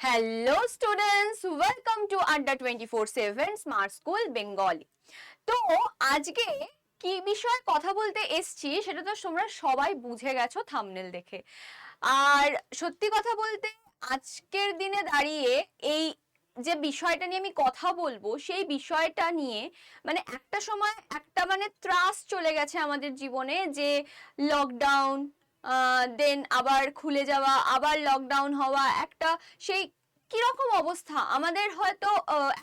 Hello students welcome to Adda twenty four seven smart school Bengali তো আজকে কি বিষয়ে কথা বলতে এসছি, সেটা তো তোমরা সবাই বুঝে গেছো থামনেল দেখে। আর সত্যি কথা বলতে, আজকের দিনে দাঁড়িয়ে এই যে বিষয়টা নিয়ে আমি কথা বলব, সেই বিষয়টা নিয়ে মানে একটা সময় একটা মানে ত্রাস চলে গেছে আমাদের জীবনে যে লকডাউন দেন আবার খুলে যাওয়া, আবার লকডাউন হওয়া, একটা সেই কীরকম অবস্থা? আমাদের হয়তো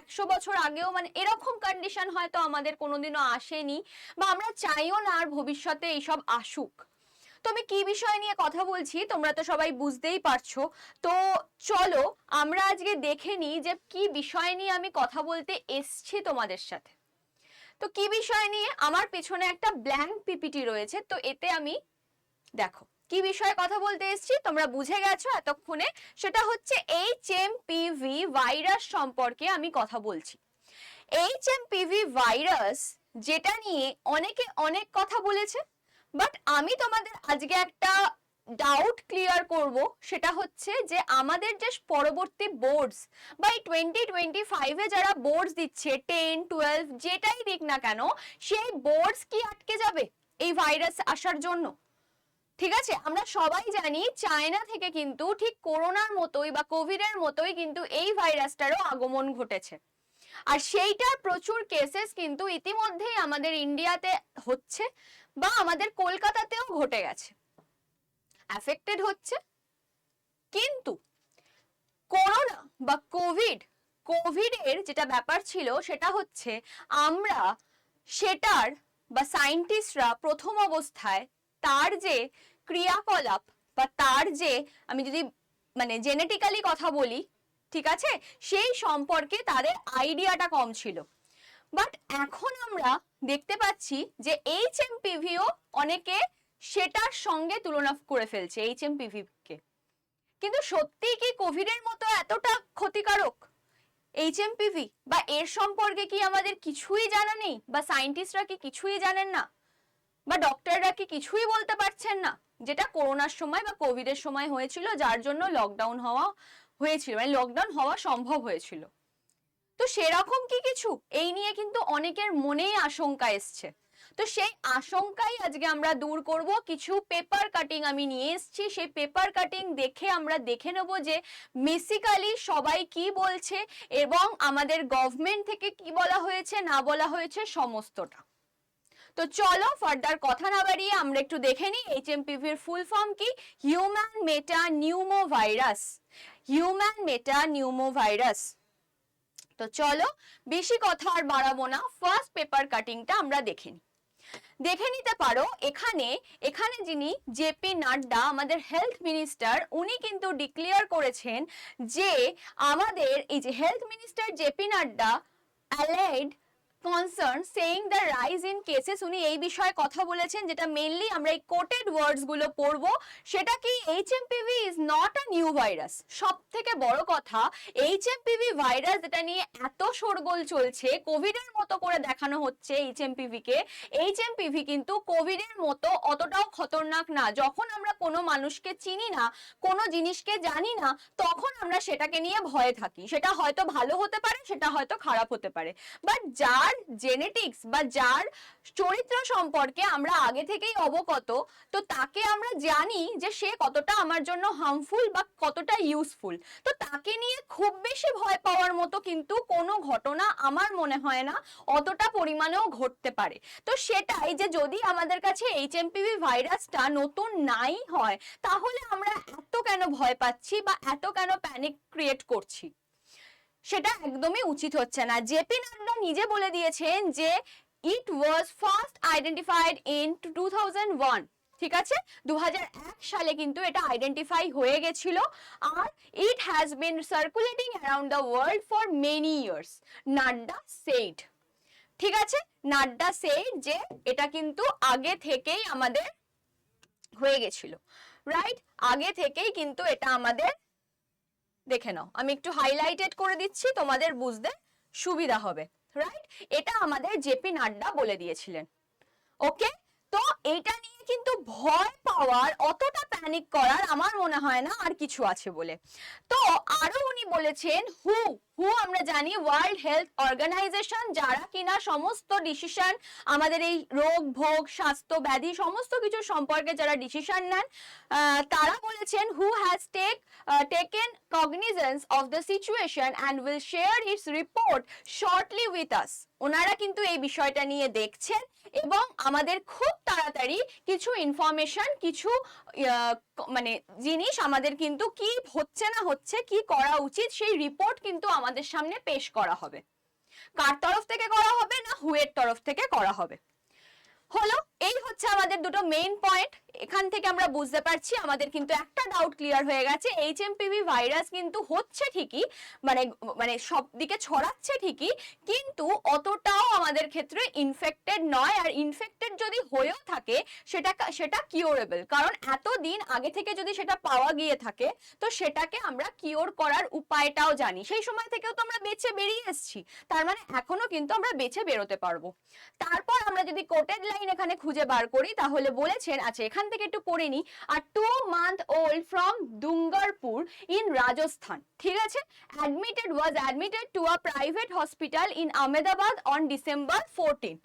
একশো বছর আগেও মানে এরকম কন্ডিশন হয়তো আমাদের কোনোদিনও আসেনি বা আমরা চাইও না আর ভবিষ্যতে এইসব আসুক। তো আমি কি বিষয় নিয়ে কথা বলছি? তোমরা তো সবাই বুঝতেই পারছ। তো চলো, আমরা আজকে দেখে নিই যে কি বিষয় নিয়ে আমি কথা বলতে এসছি তোমাদের সাথে। তো কি বিষয় নিয়ে? আমার পেছনে একটা ব্ল্যাঙ্ক পিপিটি রয়েছে, তো এতে আমি দেখো, কি বিষয়ে কথা বলতে এসেছি? তোমরা বুঝে গেছো এতক্ষণে। সেটা হচ্ছে এইচ এম পিভি ভাইরাস সম্পর্কে আমি কথা বলছি। এইচ এম পিভি ভাইরাস যেটা নিয়ে অনেকে অনেক কথা বলেছে বাট আমি তোমাদের আজকে একটা ডাউট ক্লিয়ার করব। সেটা হচ্ছে যে আমাদের যে পরবর্তী বোর্ডস বা এই টোয়েন্টি টোয়েন্টি ফাইভে যারা বোর্ডস দিচ্ছে টেন টুয়েলভ যেটাই দিক না কেন, সেই বোর্ডস কি আটকে যাবে এই ভাইরাস আসার জন্য? ঠিক আছে? আমরা সবাই জানি চায়না থেকে কিন্তু ঠিক করোনার মতোই বা কোভিডের মতোই কিন্তু এই ভাইরাসটারও আগমন ঘটেছে। আর সেইটার প্রচুর কেসেস কিন্তু ইতিমধ্যেই আমাদের ইন্ডিয়াতে হচ্ছে বা আমাদের কলকাতাতেও ঘটে গেছে। অ্যাফেক্টেড হচ্ছে। কিন্তু করোনা বা কোভিড, কোভিডের যেটা ব্যাপার ছিল সেটা হচ্ছে আমরা সেটার বা সায়েন্টিস্টরা প্রথম অবস্থায় তার যে ক্রিয়াকলাপ বা তার যে, আমি যদি মানে জেনেটিক্যালি কথা বলি, ঠিক আছে? সেই সম্পর্কে তাদের আইডিয়াটা কম ছিল। বাট এখন আমরা দেখতে পাচ্ছি যে এইচ এম পিভিও অনেকে সেটার সঙ্গে তুলনা করে ফেলছে এইচ এম কে। কিন্তু সত্যি কি কোভিডের মতো এতটা ক্ষতিকারক? এইচ এম পিভি বা এর সম্পর্কে কি আমাদের কিছুই জানা নেই? বা সায়েন্টিস্টরা কি কিছুই জানেন না? বা ডক্টররা কি কিছুই বলতে পারছেন না? যেটা করোনার সময় বা কোভিডের সময় হয়েছিল, যার জন্য লকডাউন হওয়া হয়েছিল মানে লকডাউন হওয়া সম্ভব হয়েছিল। তো সেরকম কি কিছু? এই নিয়ে কিন্তু অনেকের মনেই আশঙ্কা এসছে। তো সেই আশঙ্কাই আজকে আমরা দূর করব। কিছু পেপার কাটিং আমি নিয়ে এসেছি। সেই পেপার কাটিং দেখে আমরা দেখে নেব যে বেসিক্যালি সবাই কি বলছে এবং আমাদের গভর্নমেন্ট থেকে কি বলা হয়েছে, না বলা হয়েছে, সমস্তটা। তো চলো ফার্দার কথা না বাড়িয়ে আমরা একটু দেখে নিই এইচ এইচএমপিভির ফুল ফর্ম কি হিউম্যান মেটা নিউমো ভাইরাস হিউম্যান মেটা নিউমো ভাইরাস তো চলো, বেশি কথা আর বাড়াবো না ফার্স্ট পেপার কাটিংটা আমরা দেখে নিই। দেখে নিতে পারো, এখানে এখানে যিনি জেপি নাড্ডা, আমাদের হেলথ মিনিস্টার উনি কিন্তু ডিক্লেয়ার করেছেন যে আমাদের এই যে health minister JP Nadda allied concern saying the rise in cases উনি এই বিষয়ে কথা বলেছেন, যেটা মেনলি আমরা এই কোটেড ওয়ার্ডসগুলো পড়ব, সেটা কি HMPV is not a new virus সব থেকে বড় কথা এইচ এমপিভি ভাইরাস যেটা নিয়ে এত শোরগোল চলছে কোভিড এর মতো করে দেখানো হচ্ছে এইচ এমপিভি কে এমপিভি কিন্তু কোভিড এর মতো অতটাও খতরনাক না। যখন আমরা কোনো মানুষকে চিনি না, কোনো জিনিসকে জানি না, তখন আমরা সেটাকে নিয়ে ভয়ে থাকি। সেটা হয়তো ভালো হতে পারে, সেটা হয়তো খারাপ হতে পারে। বাট যার জেনেটিক্স বা যার চরিত্র সম্পর্কে আমরা আগে থেকেই অবগত, তো তাকে আমরা জানি যে সে কতটা আমার জন্য হার্মফুল বা কতটা ইউজফুল তো তাকে নিয়ে খুব বেশি ভয় পাওয়ার মতো কিন্তু কোনো ঘটনা আমার মনে হয় না অতটা পরিমাণেও ঘটতে পারে। তো সেটাই যে যদি আমাদের কাছে এইচ এমপিভি ভাইরাসটা নতুন নাই হয়, তাহলে আমরা এত কেন ভয় পাচ্ছি বা এত কেন প্যানিক ক্রিয়েট করছি? সেটা একদমই উচিত হচ্ছে না। জেপি নাড্ডা নিজে বলে দিয়েছেন যে it was first identified in two one ঠিক আছে? দু হাজার এক সালে কিন্তু এটা আইডেন্টিফাই হয়ে গেছিল আর it has been circulating around the world for many years Nadda said ঠিক আছে? নাড্ডা সেইড যে এটা কিন্তু আগে থেকেই আমাদের হয়ে গেছিল রাইট আগে থেকেই কিন্তু এটা আমাদের দেখে নাও। আমি একটু হাইলাইটেড করে দিচ্ছি, তোমাদের বুঝতে সুবিধা হবে রাইট এটা আমাদের জেপি নাড্ডা বলে দিয়েছিলেন ওকে তো এটা নিয়ে কিন্তু ভয় পাওয়ার, অতটা প্যানিক করার আমার মনে হয় না আর কিছু আছে বলে। তো আরও উনি বলেছেন হু হু আমরা জানি ওয়ার্ল্ড হেলথ অর্গানাইজেশন যারা কিনা সমস্ত ডিসিশন আমাদের এই রোগ, ভোগ, স্বাস্থ্য ব্যাধি সমস্ত কিছু সম্পর্কে যারা ডিসিশন নেন তারা বলেছেন who has take taken cognizance of the situation and will share its report shortly with us ওনারা কিন্তু এই বিষয়টা নিয়ে দেখছেন এবং আমাদের খুব তাড়াতাড়ি কিছু ইনফরমেশন কিছু মানে জিনিস আমাদের কিন্তু কি হচ্ছে না হচ্ছে, কি করা উচিত সেই রিপোর্ট কিন্তু আমাদের সামনে পেশ করা হবে। কার তরফ থেকে করা হবে না হুয়ের তরফ থেকে করা হবে? হলো, এই হচ্ছে আমাদের দুটো মেইন পয়েন্ট এখান থেকে আমরা বুঝতে পারছি, আমাদের কিন্তু একটা ডাউট ক্লিয়ার হয়ে গেছে। এইচএমপিভি ভাইরাস কিন্তু হচ্ছে ঠিকই মানে মানে সব দিকে ছড়াচ্ছে ঠিকই, কিন্তু অতটাও আমাদের ক্ষেত্রে ইনফেক্টেড নয়। আর ইনফেক্টেড যদি হয়েও থাকে, সেটা সেটা কিওরেবল কারণ এতদিন আগে থেকে যদি সেটা পাওয়া গিয়ে থাকে, তো সেটাকে আমরা কিওর করার উপায়টাও জানি। সেই সময় থেকেও তো আমরা বেঁচে বেরিয়ে এসেছি। তার মানে এখনও কিন্তু আমরা বেঁচে বেরোতে পারব। তারপর আমরা যদি কোটেড লাইন এখানে খুঁজে বার করি, তাহলে বলেছেন আচ্ছা এখান থেকে একটু পড়ে নি আর two month old from Dungarpur in Rajasthan ঠিক আছে? Admitted was admitted to a private hospital in Ahmedabad on December fourteen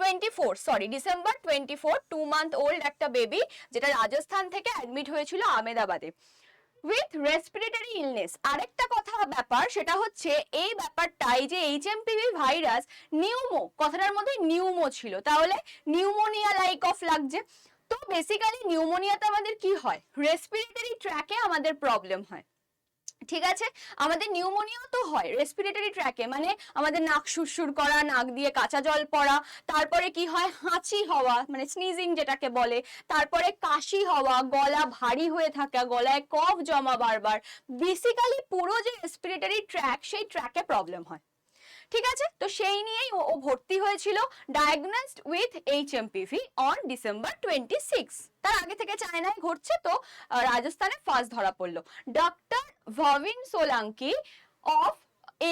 twenty four sorry December twenty four two month old একটা বেবি যেটা রাজস্থান থেকে অ্যাডমিট হয়েছিল আহমেদাবাদে উইথ রেসপিরেটরি ইলনেস আরেকটা কথা ব্যাপার, সেটা হচ্ছে এই ব্যাপারটাই যে এইচএমপিভি ভাইরাস নিউমো কথাটার মধ্যে নিউমো ছিল। তাহলে নিউমোনিয়া লাইক অফ লাগছে। বেসিক্যালি নিউমোনিয়াতে আমাদের কি হয়? রেসপিরেটরি ট্র্যাকে আমাদের প্রবলেম হয়। ঠিক আছে? আমাদের নিউমোনিয়াও তো হয় রেসপিরেটরি ট্র্যাকে মানে আমাদের নাক সুরসুর করা, নাক দিয়ে কাঁচা জল পড়া, তারপরে কি হয়? হাঁচি হওয়া মানে স্নিজিং যেটাকে বলে। তারপরে কাশি হওয়া, গলা ভারী হয়ে থাকা, গলায় কফ জমা বারবার। বেসিক্যালি পুরো যে রেসপিরেটরি ট্র্যাক সেই ট্র্যাকে প্রবলেম হয়। ঠিক আছে? তো সেই নিয়েই ও ভর্তি হয়েছিল diagnosed with HMPV on December twenty six তার আগে থেকে চায়নায় ঘটছে তো রাজস্থানে ফার্স্ট ধরা পড়ল। Doctor Bhavin Solanki of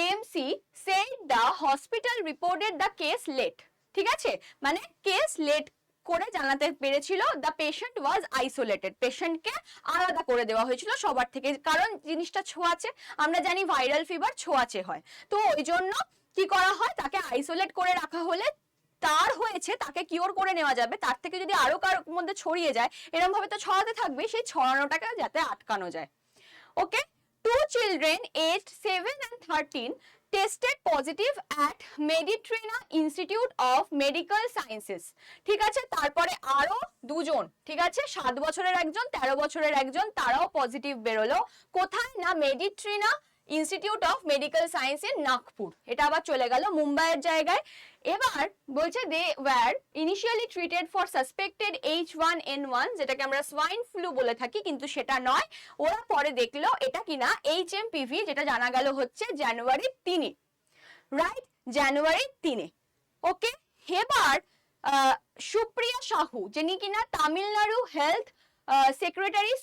AMC said the hospital reported the case late ঠিক আছে? মানে কেস লেট করে জানাতে পেরেছিল দ্য পেশেন্ট ওয়াজ আইসোলেটেড পেশেন্টকে আলাদা করে দেওয়া হয়েছিল সবার থেকে, কারণ জিনিসটা ছোঁয়াচে। আমরা জানি ভাইরাল ফিভার ছোঁয়াচে হয়। তো ওই জন্য কি করা হয়? তাকে আইসোলেট করে রাখা হলে তার হয়েছে, তাকে কিওর করে নেওয়া যাবে। তার থেকে যদি আরও কারোর মধ্যে ছড়িয়ে যায় এরকম ভাবে তো ছড়াতে থাকবে, সেই ছড়ানোটাকে যাতে আটকানো যায়। Okay two children age seven and thirteen tested positive at Meditrina institute of medical sciences ঠিক আছে? তারপরে আরও দুজন, ঠিক আছে? সাত বছরের একজন, তেরো বছরের একজন, তারাও পজিটিভ বেরোলো। কোথায়? না Meditrina institute of medical science in Nagpur এটা আবার চলে গেল মুম্বাইয়ের জায়গায়। এবার বলছে they were initially treated for suspected H one N one যেটাকে আমরা সোয়াইন ফ্লু বলে থাকি, কিন্তু সেটা নয়। ওরা পরে দেখল এটা কিনা এইচ এম পিভি যেটা জানা গেল হচ্ছে জানুয়ারি তিনে। রাইট জানুয়ারি তিনে। ওকে এবার সুপ্রিয়া সাহু, যিনি কিনা তামিলনাড়ু হেলথ সেক্রেটারি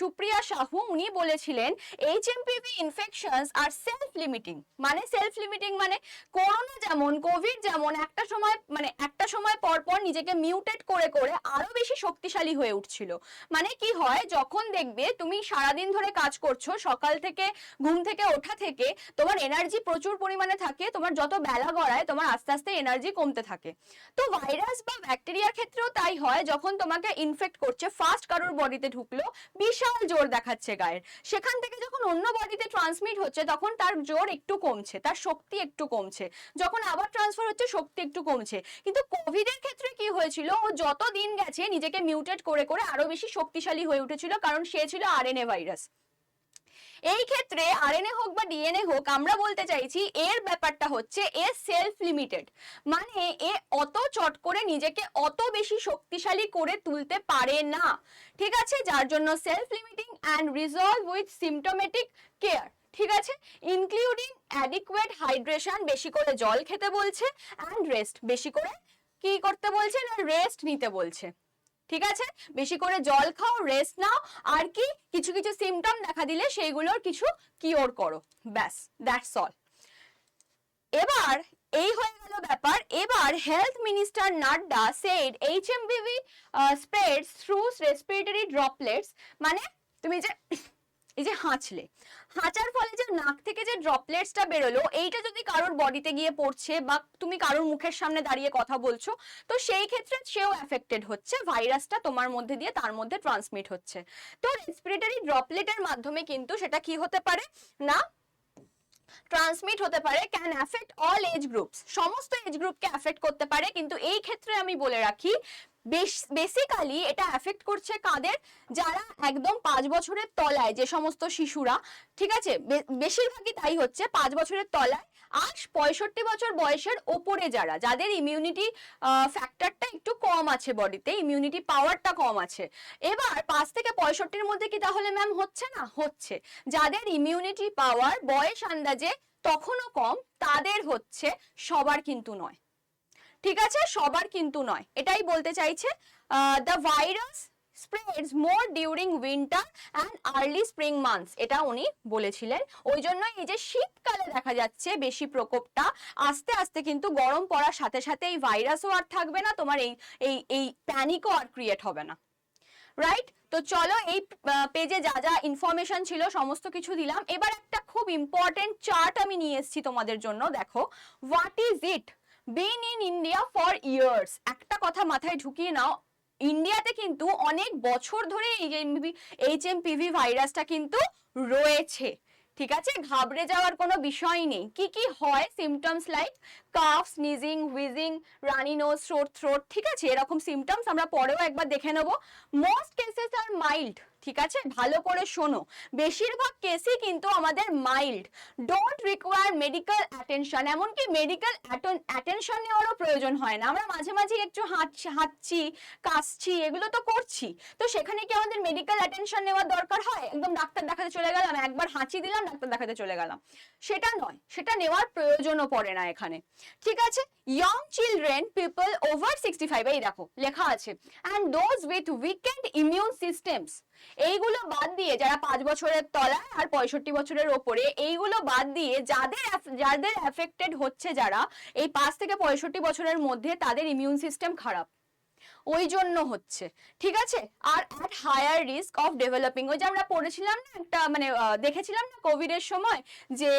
সুপ্রিয়া সাহু উনি বলেছিলেন H HMPV infections are self limiting মানে সেলফ লিমিটিং মানে করোনা যেমন কোভিড যেমন, একটা সময় মানে একটা সময় পর পর নিজেকে মিউটেট করে করে আরও বেশি শক্তিশালী হয়ে উঠছিল। মানে কি হয়, যখন দেখবে তুমি সারাদিন ধরে কাজ করছ, সকাল থেকে, ঘুম থেকে, ওঠা থেকে, তোমার এনার্জি প্রচুর পরিমাণে থাকে, তোমার যত বেলা গড়ায়, তোমার আস্তে আস্তে এনার্জি কমতে থাকে। তো ভাইরাস বা ব্যাকটেরিয়ার ক্ষেত্রেও তাই হয়, যখন তোমাকে ইনফেক্ট করছে ফার্স্ট কারোর বডিতে ঢুকলো, বিশাল জোর দেখাচ্ছে গায়ের। সেখান থেকে যখন অন্য বডিতে ট্রান্সমিট হচ্ছে, তখন তার জোর একটু কমছে, তার শক্তি একটু কমছে। যখন আবার ট্রান্সফার হচ্ছে, শক্তি একটু কমছে। কিন্তু কোভিড এর ক্ষেত্রে কি হয়েছিল, ও যত দিন গেছে, নিজেকে মিউটেট করে করে আরও বেশি শক্তিশালী হয়ে উঠেছিল, কারণ সে ছিল আর এ ভাইরাস এই ক্ষেত্রে আরএনএ হোক বা ডিএনএ হোক, আমরা বলতে চাইছি এর ব্যাপারটা হচ্ছে এ সেলফ লিমিটেড মানে এ অত চট করে নিজেকে অত বেশি শক্তিশালী করে তুলতে পারে না। ঠিক আছে? যার জন্য self limiting and resolve with symptomatic care ঠিক আছে? ইনক্লুডিং অ্যাডিকুয়েট হাইড্রেশন বেশি করে জল খেতে বলছে অ্যান্ড রেস্ট বেশি করে কি করতে বলছে না রেস্ট নিতে বলছে। ঠিক আছে? বেশি করে জল খাও রেস্ট নাও, আর কি কিছু কিছু সিমটম দেখা দিলে সেইগুলোর কিছু কিওর করো। ব্যাস দ্যাটস অল এবার এই হয়ে গেল ব্যাপার। এবার health minister Nadda said HMVV spreads through respiratory droplets মানে তুমি যে এই যে হাঁচলে, হাঁচার ফলে যে নাক থেকে যে ড্রপলেটসটা বেরোলো, এইটা যদি কারোর বডিতে গিয়ে পড়ছে বা তুমি কারোর মুখের সামনে দাঁড়িয়ে কথা বলছো, তো সেই ক্ষেত্রে সেও এফেক্টেড হচ্ছে ভাইরাসটা তোমার মধ্যে দিয়ে তার মধ্যে ট্রান্সমিট হচ্ছে। তো রেসপিরেটরি ড্রপলেটের মাধ্যমে কিন্তু সেটা কি হতে পারে? না ট্রান্সমিট হতে পারে can affect all age groups সমস্ত এজ গ্রুপকে অ্যাফেক্ট করতে পারে, কিন্তু এই ক্ষেত্রে আমি বলে রাখি বেসিক্যালি এটা অ্যাফেক্ট করছে কাদের? যারা একদম পাঁচ বছরের তলায়, যে সমস্ত শিশুরা, ঠিক আছে? বেশিরভাগই তাই হচ্ছে, পাঁচ বছরের তলায় আর পঁয়ষট্টি বছর বয়সের ওপরে যারা, যাদের ইমিউনিটি ফ্যাক্টরটা একটু কম আছে বডিতে ইমিউনিটি পাওয়ারটা কম আছে। এবার পাঁচ থেকে পঁয়ষট্টির মধ্যে কি তাহলে ম্যাম হচ্ছে না? হচ্ছে। যাদের ইমিউনিটি পাওয়ার বয়স আন্দাজে তখনও কম, তাদের হচ্ছে সবার কিন্তু নয়। ঠিক আছে? সবার কিন্তু নয়। এটাই বলতে চাইছে the virus spreads more during winter and early spring months এটা উনি বলেছিলেন। ওই জন্য এই যে শীতকালে দেখা যাচ্ছে বেশি প্রকোপটা, আস্তে আস্তে কিন্তু গরম পড়ার সাথে সাথে এই ভাইরাসও আর থাকবে না, তোমার এই এই এই প্যানিকও আর ক্রিয়েট হবে না। রাইট তো চলো এই পেজে যা যা ইনফরমেশন ছিল, সমস্ত কিছু দিলাম। এবার একটা খুব ইম্পর্টেন্ট চার্ট আমি নিয়ে এসেছি তোমাদের জন্য, দেখো। What is it been in India for years একটা কথা মাথায় ঢুকিয়ে নাও ইন্ডিয়াতে কিন্তু অনেক বছর ধরে এই এইচ এম পিভি ভাইরাসটা কিন্তু রয়েছে। ঠিক আছে? ঘাবড়ে যাওয়ার কোনো বিষয় নেই। কি কি হয়? Symptoms like cough sneezing wheezing runny nose throat throat ঠিক আছে? এরকম সিমটমস আমরা পরেও একবার দেখে নেব। মোস্ট কেসেস আর মাইল্ড ঠিক আছে? ভালো করে শোনো। বেশিরভাগ কেসই কিন্তু আমাদের mild don't require medical attention এমনকি মেডিকেল অ্যাটেনশন নেওয়ারও প্রয়োজন হয় না। আমরা মাঝে মাঝে একটু হাঁটছি হাঁটছি, কাশছি, এগুলো তো করছি। তো সেখানে কি আমাদের মেডিকেল অ্যাটেনশন নেওয়ার দরকার হয়? একদম ডাক্তার দেখাতে চলে গেলাম, একবার হাঁচি দিলাম, ডাক্তার দেখাতে চলে গেলাম। সেটা নয়, সেটা নেওয়ার প্রয়োজনও পড়ে না এখানে। ঠিক আছে? Young children people over sixty five এই দেখো, লেখা আছে। And those with weakened immune systems এইগুলো বাদ দিয়ে যারা পাঁচ বছরের তলায় আর পঁয়ষট্টি বছরের ওপরে, এইগুলো বাদ দিয়ে যাদের যাদের এফেক্টেড হচ্ছে যারা, এই পাঁচ থেকে পঁয়ষট্টি বছরের মধ্যে তাদের ইমিউন সিস্টেম খারাপ। ওই জন্য হচ্ছে। ঠিক আছে? Are at higher risk of developing ওই যে আমরা পড়েছিলাম না একটা মানে দেখেছিলাম না কোভিডের সময় যে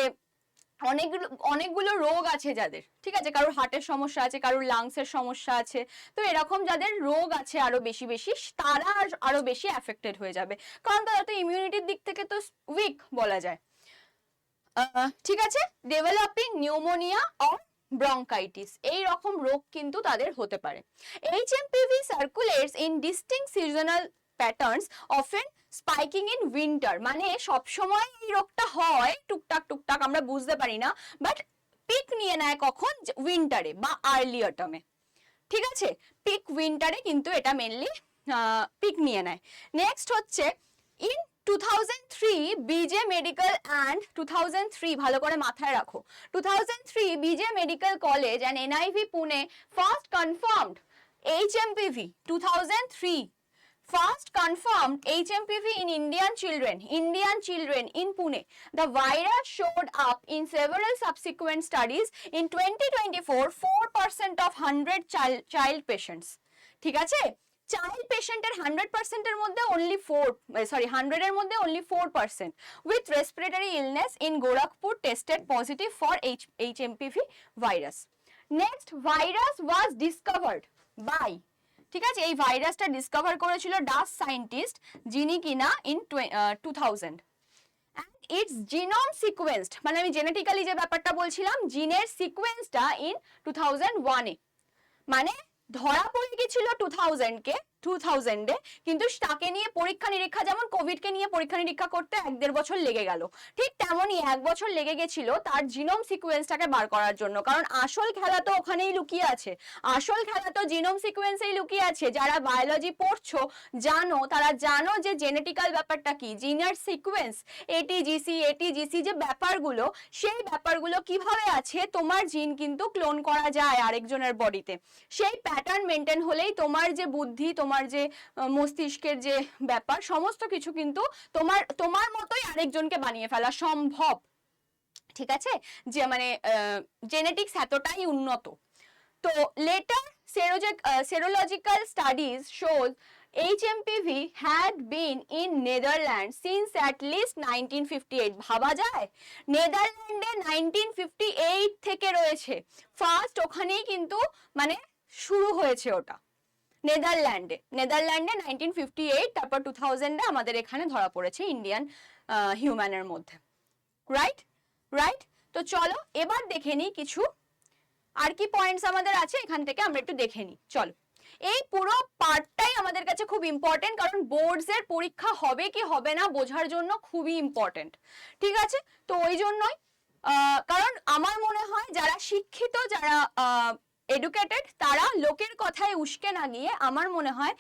অনেকগুলো অনেকগুলো রোগ আছে যাদের, ঠিক আছে? কারোর হার্টের সমস্যা আছে, কারোর লাংসের সমস্যা আছে। তো এরকম যাদের রোগ আছে আরও বেশি বেশি, তারা আর- বেশি অ্যাফেক্টেড হয়ে যাবে। কারণ তারা তো ইমিউনিটির দিক থেকে তো উইক বলা যায়। ঠিক আছে? ডেভেলপিং নিউমোনিয়া অর ব্রঙ্কাইটিস এই রকম রোগ কিন্তু তাদের হতে পারে। H HMPV circulates in distinct seasonal patterns often spiking in winter মানে সব সময় এই রোগটা হয়, টুকটাক টুকটাক, আমরা বুঝতে পারি না বাট পিক নিয়ে নেয় কখন? উইন্টারে বা আর্লি অটমে ঠিক আছে? পিক উইন্টারে কিন্তু এটা মেনলি পিক নিয়ে নেয়। নেক্সট হচ্ছে ইন 2003 বিজে মেডিকেল অ্যান্ড 2003 ভালো করে মাথায় রাখো। 2003 BJ medical college and NIV Pune first confirmed HMPV 2003 First confirmed HMPV in Indian children, Indian children in Pune. The virus showed up in several subsequent studies. In 2024, 4% of 100 child, child patients. ঠিক আছে child পেশেন্টের hundred পার্সেন্টের মধ্যে only four sorry হান্ড্রেডের মধ্যে only four percent with respiratory illness in Gorakhpur tested positive for H H MPV virus next virus was discovered by ঠিক আছে? এই ভাইরাসটা ডিসকভার করেছিল ডাস সায়েন্টিস্ট যিনি কিনা in two thousand its genome sequenced মানে আমি জেনেটিক্যালি যে ব্যাপারটা বলছিলাম জিনের সিকোয়েন্সটা ইন টু থাউজেন্ড ওয়ানে মানে ধরা পড়ে গেছিল টু কে টু থাউজেন্ডে কিন্তু তাকে নিয়ে পরীক্ষা নিরীক্ষা, যেমন কোভিডকে নিয়ে পরীক্ষা নিরীক্ষা করতে এক দেড় বছর লেগে গেল। ঠিক তেমনই এক বছর লেগে গেছিল তার জিনোম সিকোয়েন্সটাকে বার করার জন্য। কারণ আসল খেলা তো ওখানেই লুকিয়ে আছে। আসল খেলা তো জিনোম সিকোয়েন্সেই লুকিয়ে আছে। যারা বায়োলজি পড়ছো, জানো, তারা জানো যে জেনেটিক্যাল ব্যাপারটা কি। জিনের সিকোয়েন্স এটিজিসি এটিজিসি যে ব্যাপারগুলো, সেই ব্যাপারগুলো কীভাবে আছে, তোমার জিন কিন্তু ক্লোন করা যায় আরেকজনের বডিতে সেই প্যাটার্ন মেনটেন হলেই তোমার যে বুদ্ধি, তোমার যে মস্তিষ্কের যে ব্যাপার, সমস্ত কিছু কিন্তু তোমার তোমার মতোই আরেকজনকে বানিয়ে ফেলা সম্ভব। ঠিক আছে? যে মানে জেনেটিক্স এতটাই উন্নত। তো later serological studies shows HMPV had been in Netherlands since at least 1958 ভাবা যায়? নেদারল্যান্ডে 1958 থেকে রয়েছে। ফার্স্ট ওখানেই কিন্তু মানে শুরু হয়েছে ওটা। নেদারল্যান্ডে। নেদারল্যান্ডে 1958 তারপর টু থাউজেন্ডে আমাদের এখানে ধরা পড়েছে ইন্ডিয়ান হিউম্যানের মধ্যে। রাইট রাইট তো চলো, এবার দেখে নিই কিছু। আর কি পয়েন্টস আমাদের আছে? এখান থেকে আমরা একটু দেখে নিই। চলো। এই পুরো পার্টটাই আমাদের কাছে খুব ইম্পর্টেন্ট কারণ বোর্ডস এর পরীক্ষা হবে কি হবে না বোঝার জন্য খুবই ইম্পর্টেন্ট ঠিক আছে? তো ওই জন্যই কারণ আমার মনে হয় যারা শিক্ষিত, যারা এডুকেটেড তারা লোকের কথায় উস্কে না গিয়ে আমার মনে হয়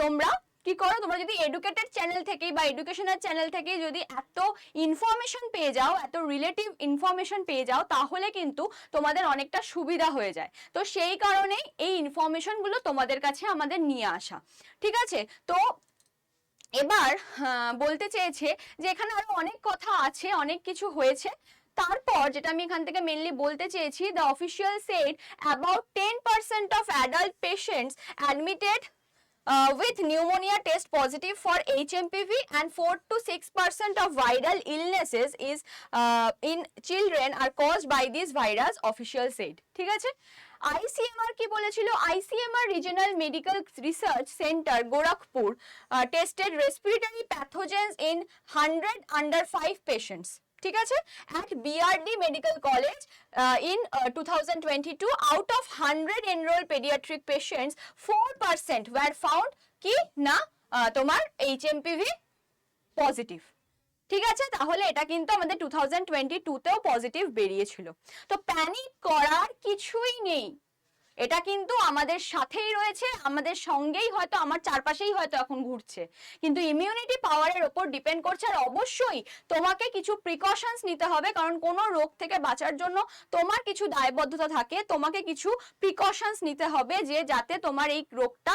তোমরা কি করো? তোমরা যদি এডুকেটেড চ্যানেল থেকেই বা এডুকেশনাল চ্যানেল থেকে যদি এত ইনফরমেশন পেয়ে যাও, এত রিলেটিভ ইনফরমেশন পেয়ে যাও, তাহলে কিন্তু তোমাদের অনেকটা সুবিধা হয়ে যায়। তো সেই কারণেই এই ইনফরমেশনগুলো তোমাদের কাছে আমাদের নিয়ে আসা। ঠিক আছে? তো এবার বলতে চেয়েছে যে এখানে আরও অনেক কথা আছে, অনেক কিছু হয়েছে। তারপর যেটা আমি এখান থেকে মেনলি বলতে চেয়েছি the official said about ten percent of adult patients admitted uh, with pneumonia test positive for HMPV and 4 to 6 percent of viral illnesses is uh, in children are caused by this virus official said ঠিক আছে ICMR কি বলেছিল ICMR Regional Medical Research Center Gorakhpur uh, tested respiratory pathogens in 100 under 5 patients ঠিক আছে? At BRD medical college in two out of hundred enrol paediatric patients four percent were found কি? না uh, তোমার H positive ঠিক আছে? তাহলে এটা কিন্তু আমাদের টু থাউজেন্ড টোয়েন্টি টুতেও পজিটিভ বেরিয়েছিল। তো প্যানিক করার কিছুই নেই। এটা কিন্তু আমাদের সাথেই রয়েছে, আমাদের সঙ্গেই হয়তো, আমার চারপাশেই হয়তো এখন ঘুরছে। কিন্তু ইমিউনিটি পাওয়ারের ওপর ডিপেন্ড করছে আর অবশ্যই তোমাকে কিছু প্রিকশনস নিতে হবে, কারণ কোনো রোগ থেকে বাঁচার জন্য তোমার কিছু দায়বদ্ধতা থাকে, তোমাকে কিছু প্রিকশনস নিতে হবে যে যাতে তোমার এই রোগটা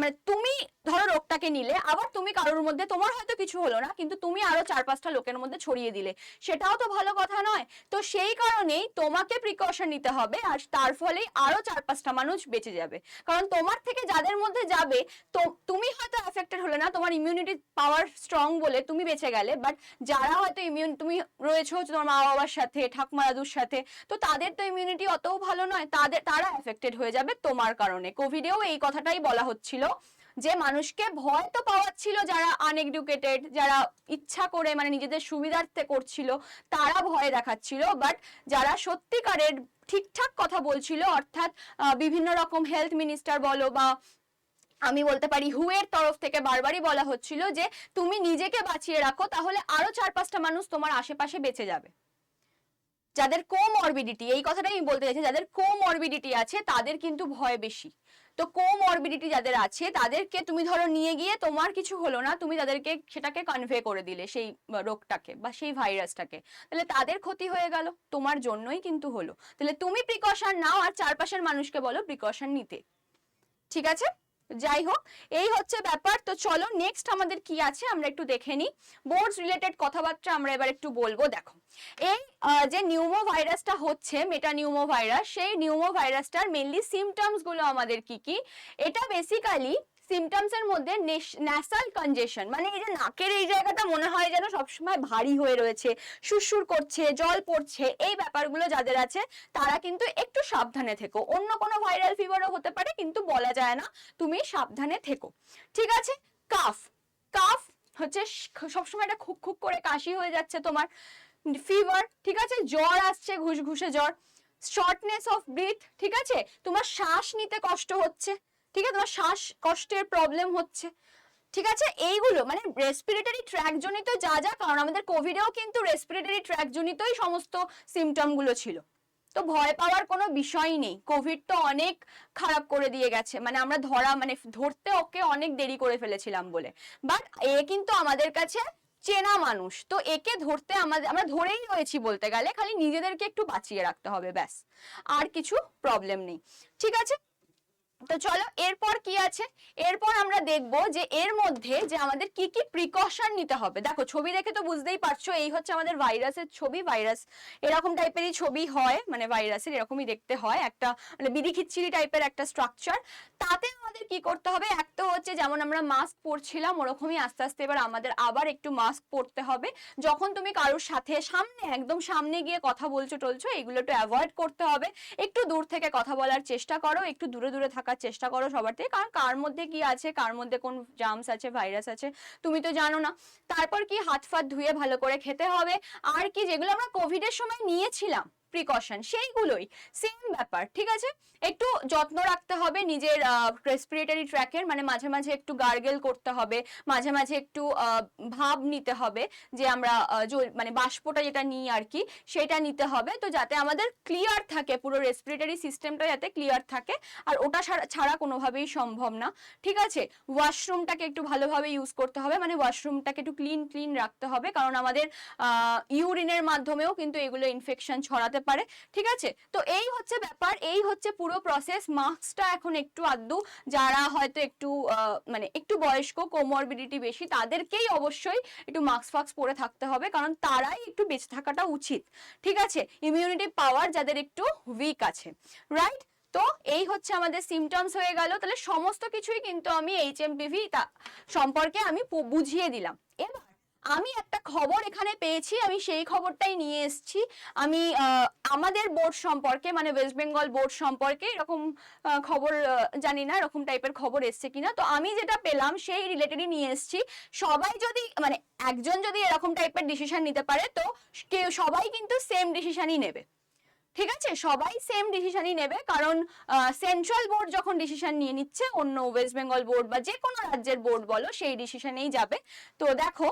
মানে তুমি ধরো রোগটাকে নিলে, আবার তুমি কারোর মধ্যে, তোমার হয়তো কিছু হলো না, কিন্তু তুমি আরও চার পাঁচটা লোকের মধ্যে ছড়িয়ে দিলে। সেটাও তো ভালো কথা নয়। তো সেই কারণেই তোমাকে প্রিকশন নিতে হবে, আর তার ফলেই আরও চার পাঁচটা মানুষ বেঁচে যাবে। কারণ তোমার থেকে যাদের মধ্যে যাবে, তো তুমি হয়তো এফেক্টেড হলে না, তোমার ইমিউনিটি পাওয়ার স্ট্রং বলে তুমি বেঁচে গেলে বাট যারা হয়তো ইমিউন তুমি রয়েছো তোমার মা বাবার সাথে ঠাকুমা দাদুর সাথে, তো তাদের তো ইমিউনিটি অতও ভালো নয়, তাদের তারা এফেক্টেড হয়ে যাবে তোমার কারণে। কোভিডেও এই কথাটাই বলা হচ্ছিল যে মানুষকে ভয় তো পাওয়াচ্ছিল যারা আনএডুকেটেড যারা ইচ্ছা করে মানে নিজেদের সুবিধার্থে করছিল, তারা ভয় দেখাচ্ছিল বাট যারা সত্যিকারের ঠিকঠাক কথা বলছিল, অর্থাৎ বিভিন্ন রকম হেলথ মিনিস্টার বলো বা আমি বলতে পারি হুয়ের তরফ থেকে বারবারই বলা হচ্ছিল যে, তুমি নিজেকে বাঁচিয়ে রাখো, তাহলে আরও চার পাঁচটা মানুষ তোমার আশেপাশে বেঁচে যাবে। যাদের কোমরবিডিটি এই কথাটাই আমি বলতে চাইছি, যাদের কোমরবিডিটি আছে, তাদের কিন্তু ভয় বেশি। তো কোমরবিডিটি যাদের আছে, তাদেরকে তুমি ধরো নিয়ে গিয়ে তোমার কিছু হলো না, তুমি তাদেরকে সেটাকে কনভে করে দিলে সেই রোগটাকে বা সেই ভাইরাসটাকে তাহলে তাদের ক্ষতি হয়ে গেল, তোমার জন্যই কিন্তু হলো। তাহলে তুমি প্রিকশন নাও আর চারপাশের মানুষকে বলো প্রিকশন নিতে। ঠিক আছে? যাই হোক এই হচ্ছে ব্যাপার। তো চলো নেক্সট আমাদের কি আছে আমরা একটু দেখে নিই। বোর্ডস রিলেটেড কথাবার্তা আমরা এবার একটু বলব, দেখো। এই যে নিউমো ভাইরাসটা হচ্ছে মেটা নিউমো ভাইরাস সেই নিউমো ভাইরাসটার মেনলি সিমটমসগুলো আমাদের কি কি? এটা বেসিক্যালি সিমটমস এর মধ্যে ন্যাসাল কনজেশন মানে এই যে নাকের এই জায়গাটা মনে হয় যেন সবসময় ভারী হয়ে রয়েছে, সুরসুর করছে, জল পড়ছে, এই ব্যাপারগুলো যাদের আছে, তারা কিন্তু একটু সাবধানে থেকো। অন্য কোনো ভাইরাল ফিভারও হতে পারে, কিন্তু বলা যায় না তুমি সাবধানে থেকো। ঠিক আছে? কাফ কাফ হচ্ছে সবসময় একটা খুক খুক করে কাশি হয়ে যাচ্ছে তোমার ফিভার ঠিক আছে? জ্বর আসছে ঘুষ ঘুষে জ্বর। শর্টনেস অফ ব্রিথ ঠিক আছে? তোমার শ্বাস নিতে কষ্ট হচ্ছে। ঠিক আছে? তোমার শ্বাস কষ্টের প্রবলেম হচ্ছে। ঠিক আছে? এইগুলো মানে রেসপিরেটরি ট্র্যাক জনিত যা যা, কারণ আমাদের কোভিডেও কিন্তু রেসপিরেটরি ট্র্যাক জনিতই সমস্ত সিমটমগুলো ছিল। তো ভয় পাওয়ার কোনো বিষয়ই নেই। কোভিড তো অনেক খারাপ করে দিয়ে গেছে। মানে আমরা ধরা মানে ধরতে ওকে অনেক দেরি করে ফেলেছিলাম বলে। বাট এ কিন্তু আমাদের কাছে চেনা মানুষ। তো একে ধরতে আমাদের, আমরা ধরেই রয়েছি বলতে গেলে, খালি নিজেদেরকে একটু বাঁচিয়ে রাখতে হবে, ব্যাস। আর কিছু প্রবলেম নেই। ঠিক আছে? তো চলো, এরপর কি আছে? এরপর আমরা দেখব যে এর মধ্যে যে আমাদের কি কি প্রিকশন নিতে হবে। দেখো, ছবি দেখে তো বুঝতেই পারছ, এই হচ্ছে আমাদের ভাইরাসের ছবি। ভাইরাস এরকম টাইপেরই ছবি হয় মানে ভাইরাসের এরকমই দেখতে হয়, একটা মানে বিধি খিচ্ছিরি টাইপের একটা স্ট্রাকচার তাতে আমাদের কি করতে হবে? এক তো হচ্ছে যেমন আমরা মাস্ক পরছিলাম, ওরকমই আস্তে আস্তে এবার আমাদের আবার একটু মাস্ক পরতে হবে। যখন তুমি কারোর সাথে সামনে, একদম সামনে গিয়ে কথা বলছো টলছো এগুলো একটু অ্যাভয়েড করতে হবে। একটু দূর থেকে কথা বলার চেষ্টা করো, একটু দূরে দূরে থাকার চেষ্টা করো সবার থেকে। কারণ কার মধ্যে কি আছে, কার মধ্যে কোন জার্মস আছে ভাইরাস আছে, তুমি তো জানো না। তারপর কি হাত ফাত ধুয়ে ভালো করে খেতে হবে? আর কি যেগুলো আমরা কোভিডের সময় নিয়েছিলাম প্রিকশন সেইগুলোই। সেম ব্যাপার, ঠিক আছে? একটু যত্ন রাখতে হবে নিজের রেসপিরেটরি ট্র্যাকের মানে মাঝে মাঝে একটু গার্গেল করতে হবে, মাঝে মাঝে একটু ভাব নিতে হবে যে আমরা মানে বাষ্পটা যেটা নিই আর কি, সেটা নিতে হবে। তো যাতে আমাদের ক্লিয়ার থাকে, পুরো রেসপিরেটরি সিস্টেমটা যাতে ক্লিয়ার থাকে, আর ওটা ছাড়া- কোনোভাবেই সম্ভব না, ঠিক আছে? ওয়াশরুমটাকে একটু ভালোভাবে ইউজ করতে হবে মানে ওয়াশরুমটাকে একটু ক্লিন ক্লিন রাখতে হবে, কারণ আমাদের ইউরিনের মাধ্যমেও কিন্তু এগুলো ইনফেকশন ছড়াতে পারে, ঠিক আছে? তো এই হচ্ছে ব্যাপার, এই হচ্ছে পুরো প্রসেস মাস্কটা এখন একটু যারা হয়তো একটু মানে একটু বয়স্ক কোমরবিডিটি বেশি, তাদেরকেই অবশ্যই একটু মাস্ক ফাক্স পরে থাকতে হবে, কারণ তারাই একটু বেঁচে থাকাটা উচিত, ঠিক আছে? ইমিউনিটি পাওয়ার যাদের একটু উইক আছে রাইট তো এই হচ্ছে আমাদের সিমটমস হয়ে গেল। তাহলে সমস্ত কিছুই কিন্তু আমি এইচ এম পিভি সম্পর্কে আমি বুঝিয়ে দিলাম। এবার আমি একটা খবর এখানে পেয়েছি, আমি সেই খবরটাই নিয়ে এসেছি। আমি আমাদের বোর্ড সম্পর্কে মানে ওয়েস্ট বেঙ্গল বোর্ড সম্পর্কে এরকম খবর জানি না, এরকম টাইপের খবর এসছে কিনা। তো আমি যেটা পেলাম, সেই রিলেটেডই নিয়ে এসেছি। সবাই যদি মানে একজন যদি এরকম টাইপের ডিসিশন নিতে পারে, তো কেউ, সবাই কিন্তু সেম ডিসিশনই নেবে। ঠিক আছে? সবাই সেম ডিসিশনই নেবে, কারণ সেন্ট্রাল বোর্ড যখন ডিসিশন নিয়ে নিচ্ছে, অন্য ওয়েস্ট বেঙ্গল বোর্ড বা যে কোনো রাজ্যের বোর্ড বলো, সেই ডিসিশনেই যাবে। তো দেখো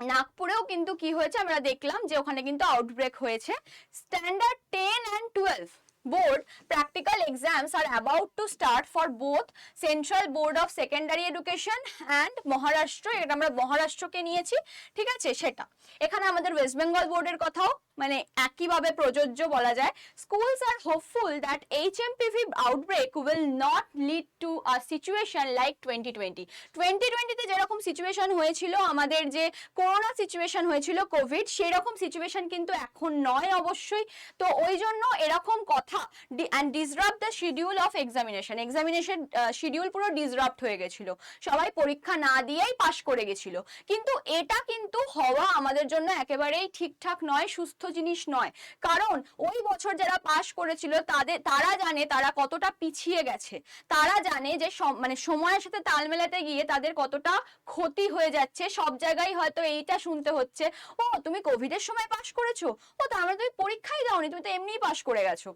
নাগপুরেও কিন্তু কি হয়েছে আমরা দেখলাম যে ওখানে কিন্তু আউটব্রেক হয়েছে। Standard ten and twelve board, practical exams are about to start for both central board of secondary education and Maharashtra এটা আমরা মহারাষ্ট্রকে নিয়েছি, ঠিক আছে? সেটা। এখানে আমাদের ওয়েস্ট বেঙ্গল বোর্ডের কথাও মানে একইভাবে প্রযোজ্য বলা যায়। Schools are hopeful that HMPV outbreak will not lead to a situation like twenty twenty twenty টোয়েন্টিতে যেরকম সিচুয়েশন হয়েছিল, আমাদের যে করোনা সিচুয়েশন হয়েছিল কোভিড সেই রকম সিচুয়েশন কিন্তু এখন নয় অবশ্যই। তো ওই জন্য এরকম কথা and disrupt the schedule of examination examination schedule পুরো ডিসরাপ্ট হয়ে গেছিল। সবাই পরীক্ষা না দিয়েই পাশ করে গেছিল। কিন্তু এটা কিন্তু হওয়া আমাদের জন্য একেবারেই ঠিকঠাক নয়, সুস্থ জিনিস নয়। কারণ ওই বছর যারা পাশ করেছিল, তাদের, তারা জানে তারা কতটা পিছিয়ে গেছে। তারা জানে যে মানে সময়ের সাথে তাল মেলাতে গিয়ে তাদের কতটা ক্ষতি হয়ে যাচ্ছে। সব জায়গায় হয়তো এইটা শুনতে হচ্ছে, ও, তুমি কোভিডের সময় পাশ করেছ? ও, তার মানে তুমি পরীক্ষাই দাওনি, তুমি তো এমনিই পাশ করে গেছো।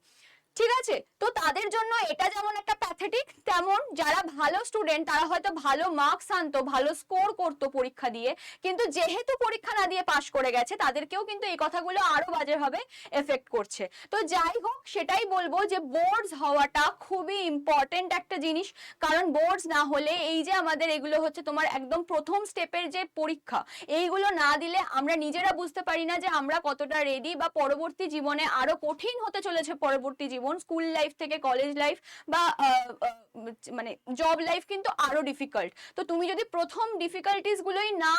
ঠিক আছে? তো তাদের জন্য এটা যেমন একটা প্যাথেটিক তেমন যারা ভালো স্টুডেন্ট তারা হয়তো ভালো মার্কস আনতো, ভালো স্কোর করতো পরীক্ষা দিয়ে, কিন্তু যেহেতু পরীক্ষা না দিয়ে পাশ করে গেছে, তাদেরকেও কিন্তু এই কথাগুলো আরও বাজেভাবে এফেক্ট করছে। তো যাই হোক, সেটাই বলব যে বোর্ডস হওয়াটা খুবই ইম্পর্টেন্ট একটা জিনিস, কারণ বোর্ডস না হলে এই যে আমাদের এগুলো হচ্ছে তোমার একদম প্রথম স্টেপের যে পরীক্ষা, এইগুলো না দিলে আমরা নিজেরা বুঝতে পারি না যে আমরা কতটা রেডি বা পরবর্তী জীবনে আরও কঠিন হতে চলেছে পরবর্তী জীবন। স্কুল লাইফ থেকে কলেজ লাইফ বা মানে জব লাইফ কিন্তু আরও ডিফিকাল্ট তো তুমি যদি প্রথম ডিফিকাল্টিস গুলোই না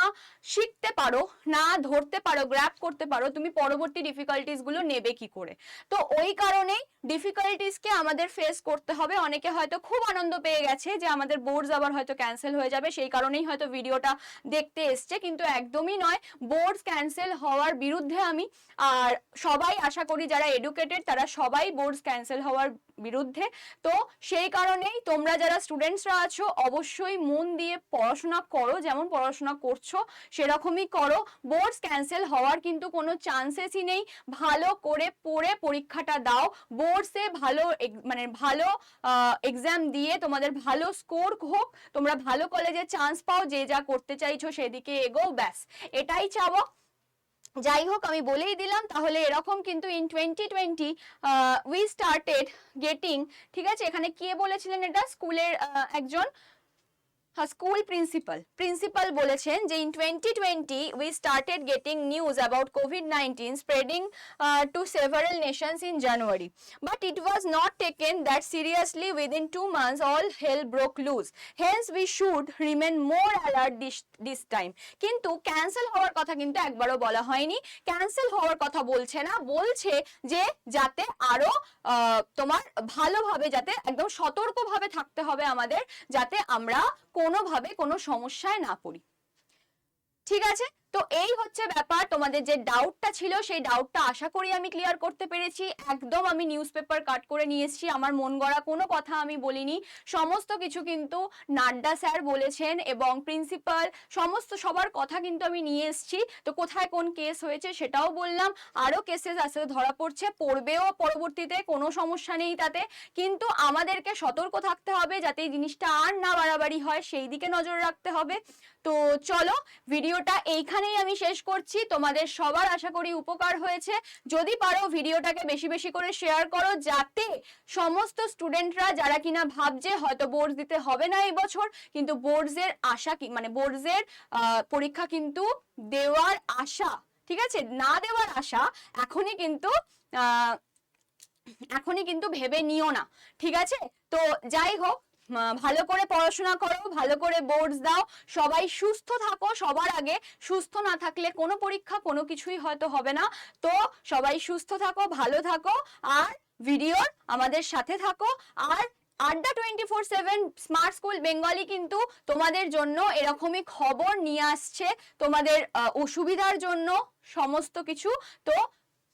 শিখতে পারো, না ধরতে পারো গ্র্যাপ করতে পারো, তুমি পরবর্তী ডিফিকাল্টিসগুলো নেবে কি করে? তো ওই কারণেই ডিফিকাল্টিসকে আমাদের ফেস করতে হবে। অনেকে হয়তো খুব আনন্দ পেয়ে গেছে যে আমাদের বোর্ডস আবার হয়তো ক্যান্সেল হয়ে যাবে। সেই কারণেই হয়তো ভিডিওটা দেখতে এসছে। কিন্তু একদমই নয় বোর্ডস ক্যান্সেল হওয়ার বিরুদ্ধে আমি, আর সবাই আশা করি যারা এডুকেটেড তারা সবাই বোর্ডস ক্যান্সেল হওয়ার বিরুদ্ধে। তো সেই কারণেই তোমরা যারা স্টুডেন্টসরা আছো, অবশ্যই মন দিয়ে পড়াশোনা করো, যেমন পড়াশোনা করছ, সেরকমই করো। বোর্ডস ক্যান্সেল হওয়ার কিন্তু কোনো চান্সেসই নেই। ভালো করে পড়ে পরীক্ষাটা দাও। বোর্ডসে ভালো মানে ভালো এক্সাম দিয়ে তোমাদের ভালো স্কোর হোক, তোমরা ভালো কলেজে চান্স পাও, যে যা করতে চাইছো সেদিকে এগো ব্যাস। এটাই চাওয়া। যাই হোক আমি বলেই দিলাম, তাহলে এরকম কিন্তু in twenty twenty we started getting ঠিক আছে? এখানে কে বলেছিলেন এটা? স্কুলের একজন স্কুল প্রিন্সিপাল প্রিন্সিপাল বলেছেন যে in twenty twenty we started getting news about covid nineteen spreading to several nations in January but it was not taken that seriously within two months all hell broke loose hence we should remain more alert this this time কিন্তু cancel হওয়ার কথা কিন্তু একবারও বলা হয়নি। Cancel হওয়ার কথা বলছে না বলছে যে যাতে আরও আহ, তোমার ভালোভাবে যাতে একদম সতর্কভাবে থাকতে হবে আমাদের যাতে আমরা কোনোভাবে কোনো সমস্যায় না পড়ি। ঠিক আছে? তো এই হচ্ছে ব্যাপার। তোমাদের যে ডাউটটা ছিল, সেই ডাউটটা আশা করি আমি ক্লিয়ার করতে পেরেছি। একদম আমি নিউজ পেপার কাট করে নিয়ে এসেছি। আমার মন গড়া কোনো কথা আমি বলিনি। সমস্ত কিছু কিন্তু নাড্ডা স্যার বলেছেন এবং প্রিন্সিপাল সমস্ত সবার কথা কিন্তু আমি নিয়ে এসেছি। তো কোথায় কোন কেস হয়েছে সেটাও বললাম। আরও কেসেস আসতে ধরা পড়ছে। পড়বেও পরবর্তীতে, কোনো সমস্যা নেই তাতে। কিন্তু আমাদেরকে সতর্ক থাকতে হবে যাতে এই জিনিসটা আর না বাড়াবাড়ি হয়। সেই দিকে নজর রাখতে হবে। তো চলো ভিডিওটা এইখানেই আমি শেষ করছি। তোমাদের সবার আশা করি উপকার হয়েছে। যদি পারো ভিডিওটাকে বেশি বেশি করে শেয়ার করো, যাতে সমস্ত স্টুডেন্টরা যারা কিনা ভাবছে হয়তো বোর্ড দিতে হবে না এই বছর কিন্তু বোর্ডসের আশা কি মানে বোর্ডসের পরীক্ষা কিন্তু দেওয়ার আশা, ঠিক আছে? না দেওয়ার আশা এখনই কিন্তু এখনই কিন্তু ভেবে নিও না, ঠিক আছে? তো যাই হোক ভালো করে পড়াশোনা করো, ভালো করে বোর্ডস দাও, সবাই সুস্থ থাকো সবার আগে। সুস্থ না থাকলে কোনো পরীক্ষা কোনো কিছুই হয়তো হবে না। তো সবাই সুস্থ থাকো, ভালো থাকো, আর ভিডিওর আমাদের সাথে থাকো। আর Adda twenty four seven smart school Bengali কিন্তু তোমাদের জন্য এরকমই খবর নিয়ে আসছে। তোমাদের অসুবিধার জন্য সমস্ত কিছু। তো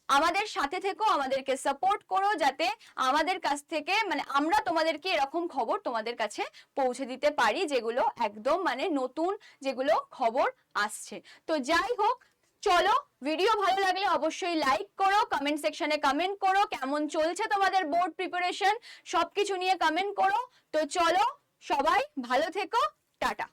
আমাদের সাথে থেকো, আমাদেরকে সাপোর্ট করো যাতে আমাদের কাছ থেকে মানে আমরা তোমাদেরকে এরকম খবর তোমাদের কাছে পৌঁছে দিতে পারি যেগুলো একদম মানে নতুন যেগুলো খবর আসছে। তো যাই হোক, চলো ভিডিও ভালো লাগলে অবশ্যই লাইক করো কমেন্ট সেকশনে কমেন্ট করো, কেমন চলছে তোমাদের বোর্ড প্রিপারেশন সবকিছু নিয়ে কমেন্ট করো। তো চলো সবাই ভালো থেকো, টাটা।